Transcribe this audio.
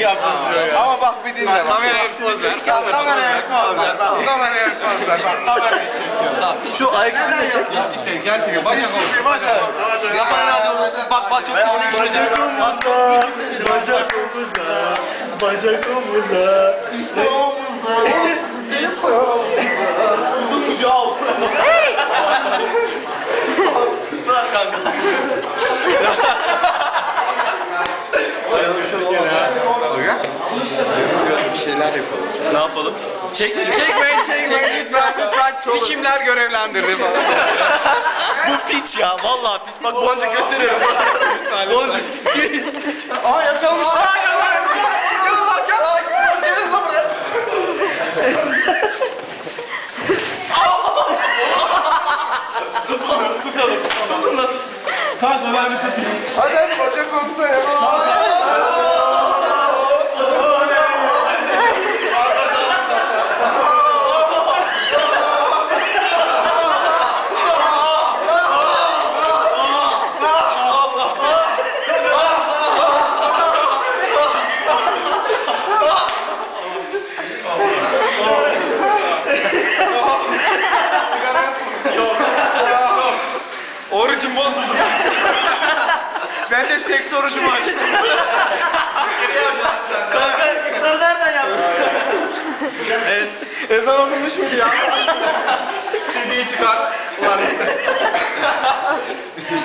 yaptınız ya. Ama bak bir dinle bak. Kameraya bir poz ver. Ya kameraya bir poz ver. Bak kameraya bir poz ver. Bak kamerayı çekiyor. Şu ayak izini çek. Geçtikleri gerçekten. Bacak Şimdi olsun. Yapmayın abi. Bak bak çok güzel. Bacak omuza, bacak omuza, bacak omuza. İso omuza, İso omuza. Uzun ucu al. Bırak kanka. Bir şeyler yapalım. Ne yapalım? Çek, çekmeyin, çekmeyin. Lütfen lütfen sikimler görevlendirdi falan. Bu piç ya. Vallahi piç. Bak boncuk gösteriyorum. boncuk. Aa yakalamışlar. Gel bak gel. Gelin lan buraya. Tutalım, tutalım. Tutun lan. Kanka ben bir tutayım. Hadi hadi bacak olsa yapalım. Orucum bozuldu. Ben de seks orucumu açtım. Kanka, bunları nereden yaptın? Ezan okunmuş muydu ya? CD'yi çıkart. Ulan işte.